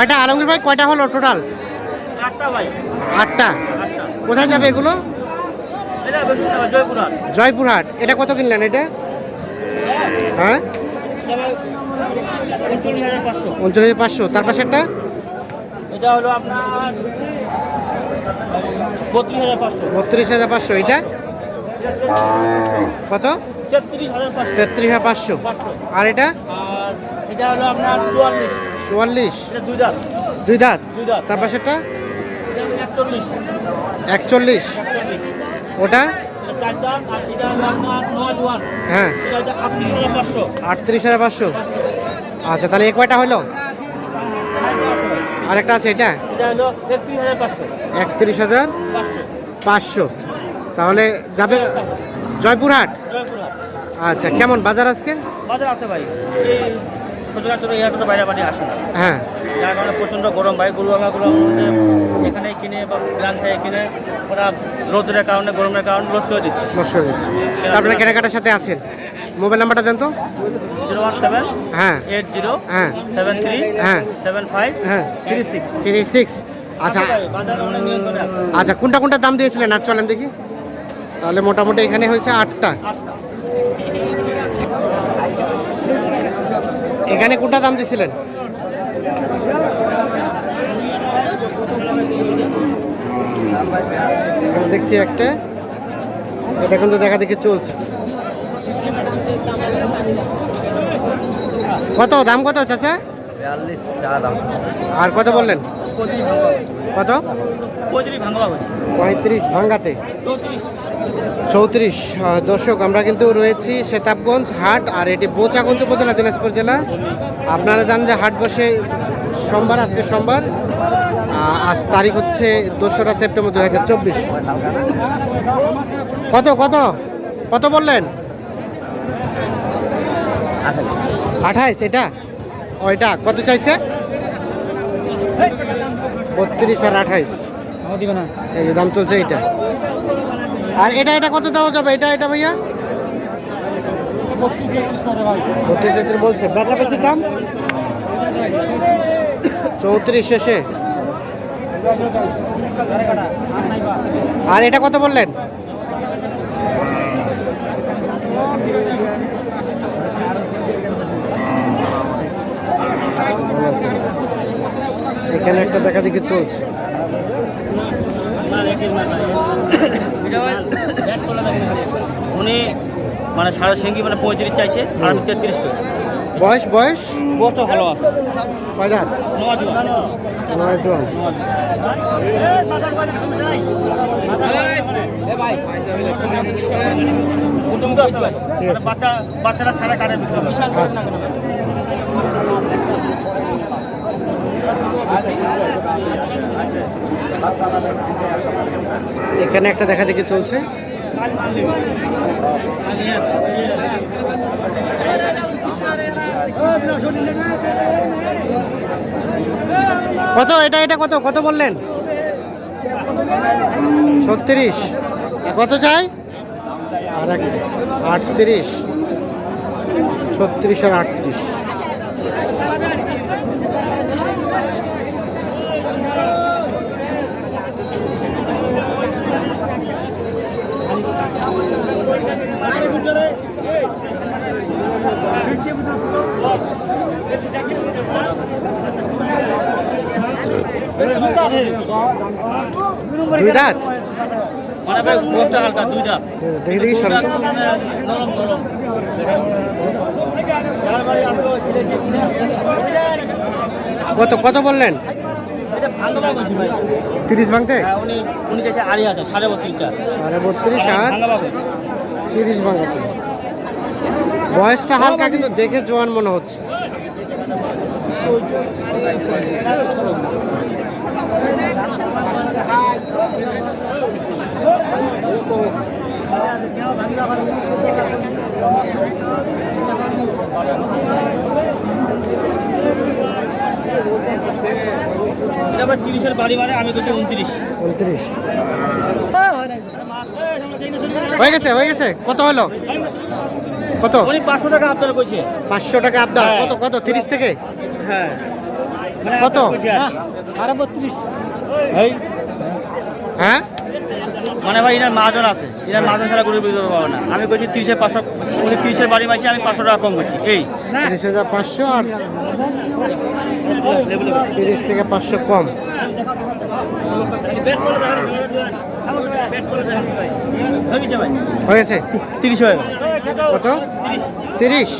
কয়টা? আলমগীর ভাই কয়টা হলো টোটাল আটটা ভাই। আটটা। কোথায় যাবে এগুলো? জয়পুরহাট। এটা কত কিনলেন এটা? হ্যাঁ? উনচল্লিশ হাজার পাঁচশো। তার পাশেরটা এটা হলো আপনার বত্রিশ হাজার পাঁচশো। এটা? কত? তেত্রিশ হাজার পাঁচশো। আর এটা? এটা হলো আপনার চুয়াল্লিশ। দুই দাঁত। তার পাশেরটা? একচল্লিশ। ওটা? হ্যাঁ। আটত্রিশ হাজার পাঁচশো। আচ্ছা তাহলে এ কয়টা হলো? আরেকটা আছে এটা? একত্রিশ হাজার পাঁচশো। তাহলে যাবে জয়পুরহাট? জয়পুরহাট। আচ্ছা কেমন বাজার আজকে? বাজার আছে ভাই। ছোটোখাটো এই হাটে তো বাইরে বাড়ি আসে না। হ্যাঁ। যার কারণে প্রচণ্ড গরম ভাই গরু আঙাগুলো এখানে কিনে বা গ্রাম থেকে কিনে ওরা রোদের কারণে গরমের কারণে লস করে দিচ্ছে। নষ্ট হয়ে যাচ্ছে তারপরে কেনাকাটার সাথে আছেন? মোবাইল নাম্বারটা দেন তো। জিরো ওয়ান সেভেন হ্যাঁ। এইট জিরো হ্যাঁ। সেভেন থ্রি হ্যাঁ। সেভেন ফাইভ হ্যাঁ। Three six. Three six. আচ্ছা। নিয়ন্ত্রণে আচ্ছা কোনটা কোনটা দাম দিয়েছিলেন? আর চলেন দেখি। তাহলে মোটামুটি এখানে হয়েছে আটটা। এখানে কোনটা দাম দিছিলেন? দেখছি একটা। এটা কিন্তু দেখা দেখি চলছে। কত? দাম কত চাচা? চা দাম। আর কত বললেন? কত? পঁয়ত্রিশ ভাঙ্গাতে চৌত্রিশ দর্শক আমরা কিন্তু রয়েছি সেতাবগঞ্জ হাট আর এটি বোচাগঞ্জ উপজেলা দিনাজপুর জেলা। আপনারা জানেন যে হাট বসে সোমবার আজকে সোমবার আজ তারিখ হচ্ছে দোসরা সেপ্টেম্বর দু হাজার চব্বিশ। কত কত? কত বললেন? আঠাইশ এটা? ওইটা কত চাইছে? বত্রিশ আর আঠাইশ। এই দাম চলছে এটা আর এটা এটা কত দেওয়া যাবে? এটা এটা ভাইয়া? বত্রিশ তেত্রিশ বলছে। বেচা বেচির দাম? চৌত্রিশ শেষে। আর এটা কত বললেন? এখানে একটা দেখা দেখি চলছে। উনি মানে সারা সিঙ্গি মানে পঁয়ত্রিশ চাইছে আর আমি তেত্রিশ করি। বয়স বয়স? বসটা ভালো আছে। বাচ্চারা ছাড়া কাটে এখানে একটা দেখা দেখি চলছে। কত? এটা এটা কত? কত বললেন? ছত্রিশ। কত চাই? আর এক আটত্রিশ। ছত্রিশ আর আটত্রিশ। দুই দাঁত? মানে দেখি দেখি ধীরে কত কত বললেন? তিরিশ ভাঙতে? হ্যাঁ, সাড়ে সাড়ে বত্রিশ আর তিরিশ ভাঙাতে বয়সটা হালকা কিন্তু দেখে জোয়ান মনে হচ্ছে। এটা তিরিশের বাড়ি মানে আমি করছি উনত্রিশ। উনত্রিশ। হয়ে গেছে হয়ে গেছে। কত হলো? কত? উনি পাঁচশো টাকা আপনার কইছে। পাঁচশো টাকা আপনার। হ্যাঁ। কত কত? তিরিশ থেকে? হ্যাঁ। কত? সাড়ে বত্রিশ। হ্যাঁ? মানে ভাই এনার মাহাজন আছে। এনার মাহাজন ছাড়া গরু বিক্রি করতে পারবে না। আমি করছি তিরিশের পাঁচশো উনি তিরিশের বাড়ি মাইছি আমি পাঁচশো টাকা কম করছি এই। তিরিশ হাজার পাঁচশো আর তিরিশ থেকে পাঁচশো কম। হয়ে হয়েছে? তিরিশ হয়ে কত? তিরিশ।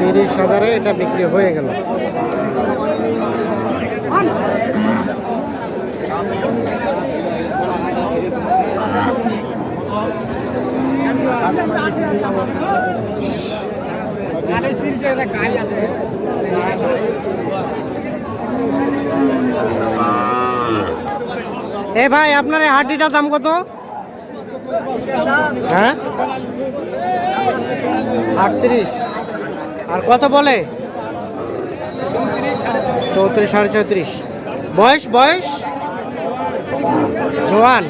তিরিশ হাজারে এটা বিক্রি হয়ে গেল। এ ভাই আপনার এই হাড্ডিটার দাম কত? হ্যাঁ? আটত্রিশ। আর কত বলে? চৌত্রিশ সাড়ে চৌত্রিশ। বয়স বয়স? জোয়ান।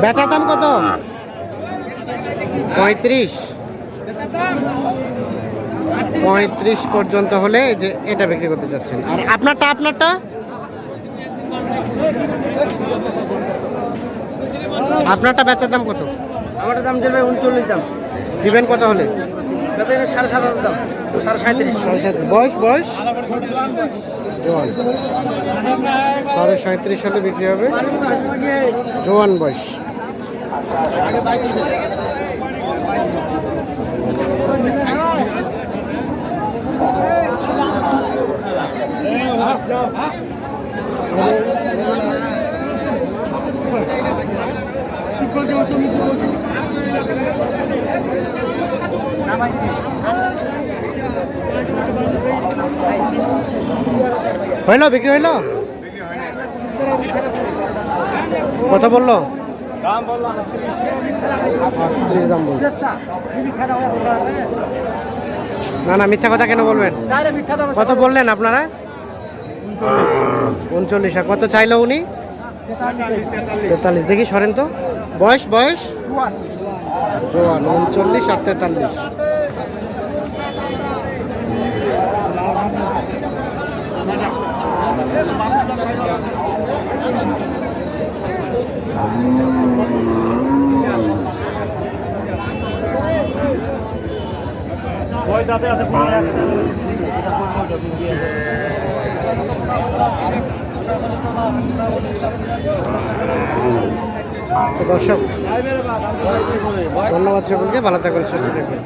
বেচার দাম কত? পঁয়ত্রিশ। পঁয়ত্রিশ পর্যন্ত হলে যে এটা বিক্রি করতে চাচ্ছেন আর আপনারটা আপনারটা? আপনারটা বেচার দাম কত? আমার দাম যাবে উনচল্লিশ দাম। দিবেন কত হলে? সাড়ে সাত হাজার দাম। সাড়ে সাঁত্রিশ। সাড়ে সাঁত্রিশ। বয়স বয়স? জোয়ান। সাড়ে সাঁত্রিশ সালে বিক্রি হবে? জোয়ান বয়স। হইল বিক্রি হইল? কত বলল? আটত্রিশ। দাম বলছে। না না মিথ্যা কথা কেন বলবেন? কত বললেন আপনারা? উনচল্লিশ। আর কত চাইলো উনি? তেতাল্লিশ। দেখি সরেন তো। বয়স বয়স? জোয়ান উনচল্লিশ আর তেতাল্লিশ। দর্শক ধন্যবাদ সকলকে ভালো থাকবেন সুস্থ থাকবেন